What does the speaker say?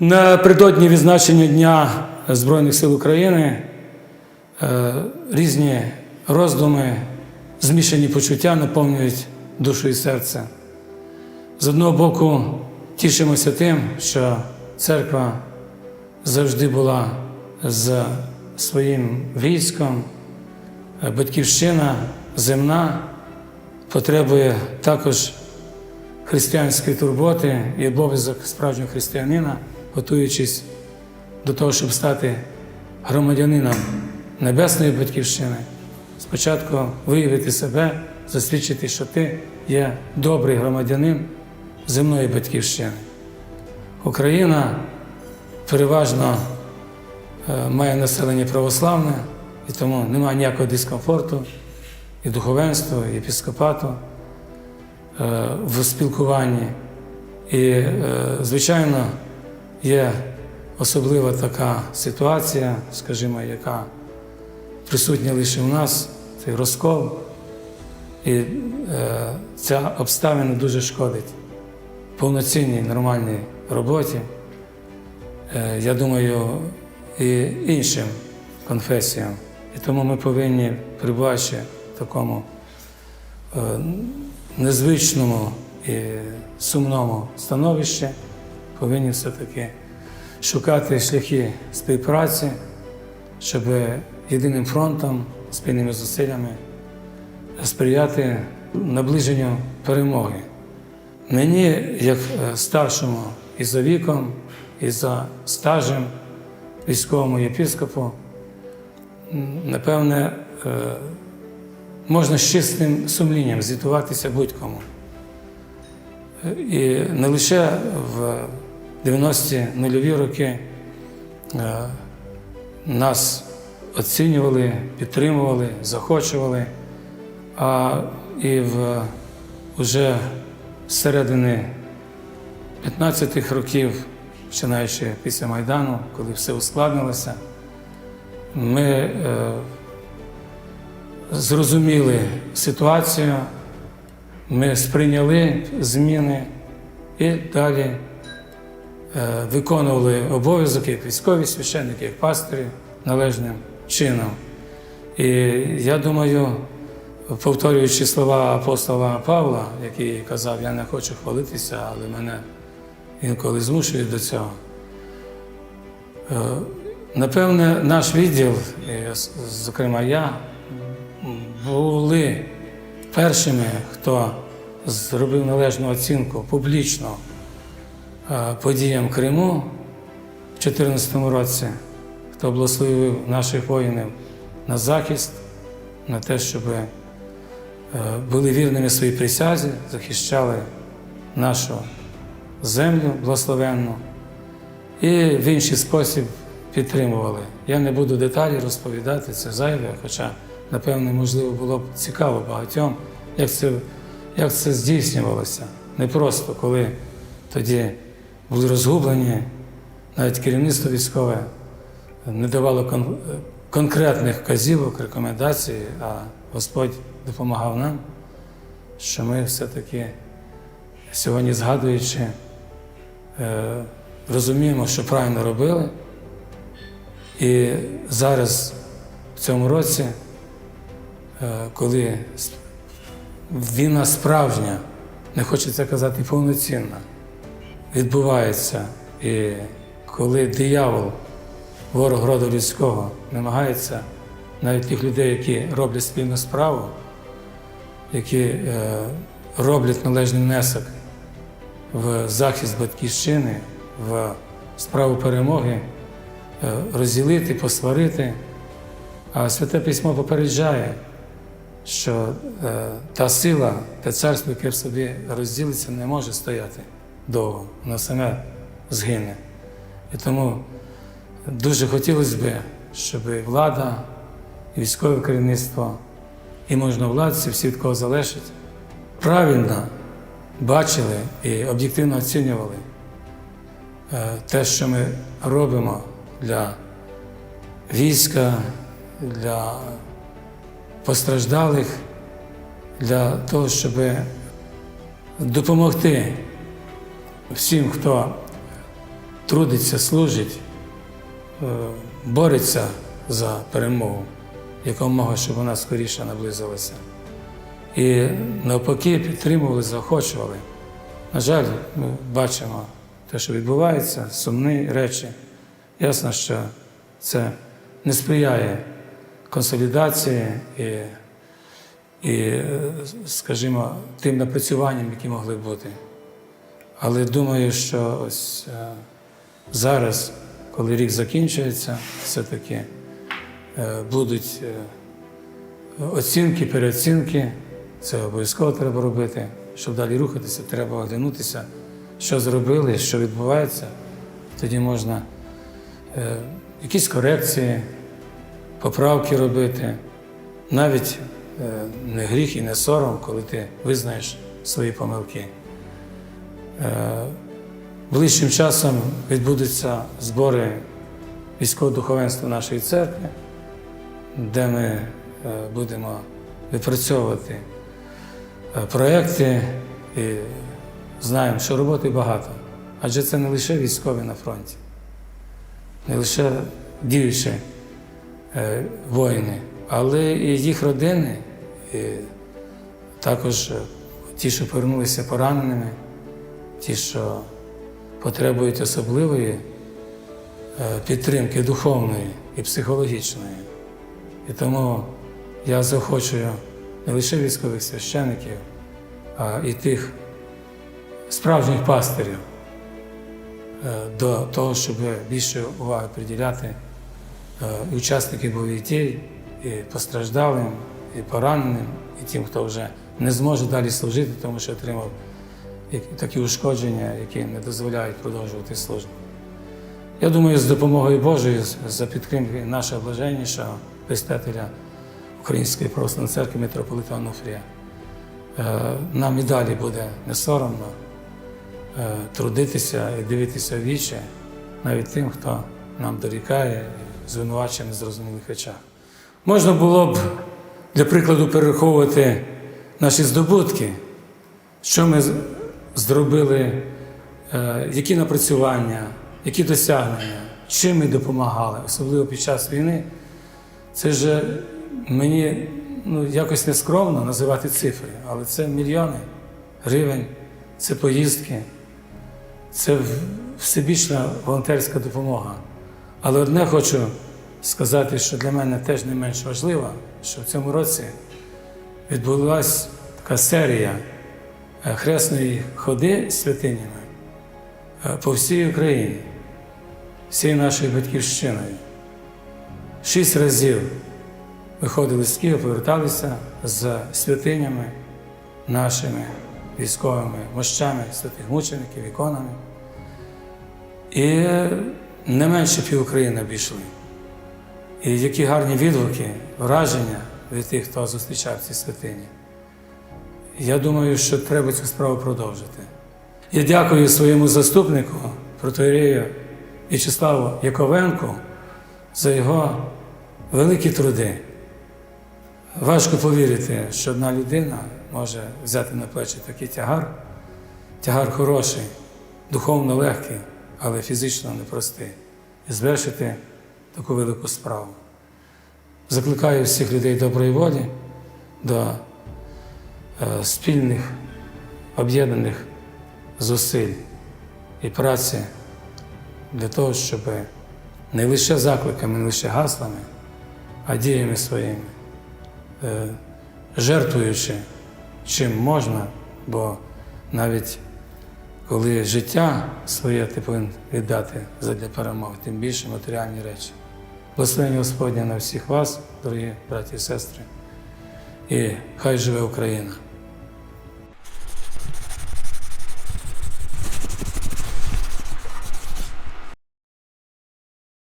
Напередодні відзначення Дня Збройних сил України е, різні роздуми, змішані почуття наповнюють душу і серце. З одного боку, тішимося тим, що церква завжди була з своїм військом, батьківщина земна потребує також християнської турботи і обов'язок справжнього християнина, готуючись до того, щоб стати громадянином небесної батьківщини, спочатку виявити себе, засвідчити, що ти є добрий громадянин земної батьківщини. Україна переважно е, має населення православне, і тому немає ніякого дискомфорту і духовенства, і епіскопату е, в спілкуванні. І, е, звичайно, є особлива така ситуація, скажімо, яка присутня лише в нас, цей розкол. І е, ця обставина дуже шкодить повноцінній нормальній роботі. Е, я думаю, і іншим конфесіям. І тому ми повинні, в такому е, незвичному і сумному становищі, повинні все-таки шукати шляхи співпраці, щоб єдиним фронтом, спільними зусиллями сприяти наближенню перемоги. Мені, як е, старшому і за віком, і за стажем військовому єпіскопу, напевне, е, можна з чистим сумлінням звітуватися будь-кому. Е, І не лише в 90-ті нульові роки е, нас оцінювали, підтримували, захочували, а і в уже з середини 15-х років, починаючи після Майдану, коли все ускладнилося, ми е, зрозуміли ситуацію, ми сприйняли зміни і далі виконували обов'язки як військові священники, як пастирі належним чином. І я думаю, повторюючи слова апостола Павла, який казав, я не хочу хвалитися, але мене інколи змушують до цього. Е, Напевне, наш відділ, зокрема я, були першими, хто зробив належну оцінку публічно е, подіям Криму в 2014 році, хто благословив наших воїнів на захист, на те, щоб е, були вірними своїй присязі, захищали нашу землю благословенну і в інший спосіб підтримували. Я не буду деталі розповідати, це зайве, хоча, напевне, можливо, було б цікаво багатьом, як це, як це здійснювалося. Не просто, коли тоді були розгублені, навіть керівництво військове не давало кон- конкретних вказівок, рекомендацій, а Господь допомагав нам, що ми все-таки сьогодні згадуючи, е, розуміємо, що правильно робили. І зараз, в цьому році, е, коли війна справжня, не хочеться казати повноцінна, відбувається, і коли диявол, ворог роду людського, намагається навіть тих людей, які роблять спільну справу, які е, роблять належний внесок в захист батьківщини, в справу перемоги, е, розділити, посварити. А Святе Письмо попереджає, що е, та сила, те царство, яке в собі розділиться, не може стояти довго, воно саме згине. І тому дуже хотілося б, щоб влада, і військове керівництво, і можновладці, всі від кого залежить, правильно бачили і об'єктивно оцінювали е, те, що ми робимо для війська, для постраждалих, для того, щоб допомогти всім, хто трудиться, служить, е, бореться за перемогу, якомога, щоб вона скоріше наблизилася. І навпаки підтримували, заохочували. На жаль, ми бачимо те, що відбувається, сумні речі. Ясно, що це не сприяє консолідації і, і е, скажімо, тим напрацюванням, які могли бути. Але думаю, що ось е, зараз, коли рік закінчується, все-таки е, будуть е, оцінки, переоцінки. Це обов'язково треба робити. Щоб далі рухатися, треба оглянутися, що зробили, що відбувається. Тоді можна якісь корекції, поправки робити. Навіть не гріх і не сором, коли ти визнаєш свої помилки. Е, ближчим часом відбудуться збори військового духовенства нашої церкви, де ми е, будемо випрацьовувати е, проекти і знаємо, що роботи багато. Адже це не лише військові на фронті, не лише діючі воїни, але і їх родини, і також ті, що повернулися пораненими, ті, що потребують особливої е, підтримки духовної і психологічної. І тому я заохочую не лише військових священиків, а і тих справжніх пастирів е, до того, щоб більше уваги приділяти е, учасників бойових дій, і постраждалим, і пораненим, і тим, хто вже не зможе далі служити, тому що отримав такі ушкодження, які не дозволяють продовжувати службу. Я думаю, з допомогою Божою, з- за підтримки нашого блаженнішого предстателя Української православної церкви митрополита Онуфрія, е, нам і далі буде не соромно е, трудитися і дивитися в вічі навіть тим, хто нам дорікає звинувачує незрозумілих речах. Можна було б, для прикладу, перераховувати наші здобутки, що ми зробили, е, які напрацювання, які досягнення, чим ми допомагали, особливо під час війни. Це ж мені ну, якось нескромно називати цифри, але це мільйони гривень, це поїздки, це всебічна волонтерська допомога. Але одне хочу сказати, що для мене теж не менш важливо, що в цьому році відбулася така серія е, хресної ходи святинями е, по всій Україні, всією нашою батьківщиною. Шість разів виходили з Києва, поверталися з святинями нашими військовими мощами, святих мучеників, іконами. І не менше пів України обійшли. І які гарні відгуки, враження від тих, хто зустрічав ці святині. Я думаю, що треба цю справу продовжити. Я дякую своєму заступнику, протоірею В'ячеславу Яковенку, за його великі труди. Важко повірити, що одна людина може взяти на плечі такий тягар. Тягар хороший, духовно легкий, але фізично непростий. І звершити таку велику справу. Закликаю всіх людей доброї волі до спільних об'єднаних зусиль і праці для того, щоб не лише закликами, не лише гаслами, а діями своїми, е, жертвуючи чим можна, бо навіть коли життя своє ти повинен віддати задля перемоги, тим більше матеріальні речі. Благословення Господня на всіх вас, дорогі браті і сестри, і хай живе Україна!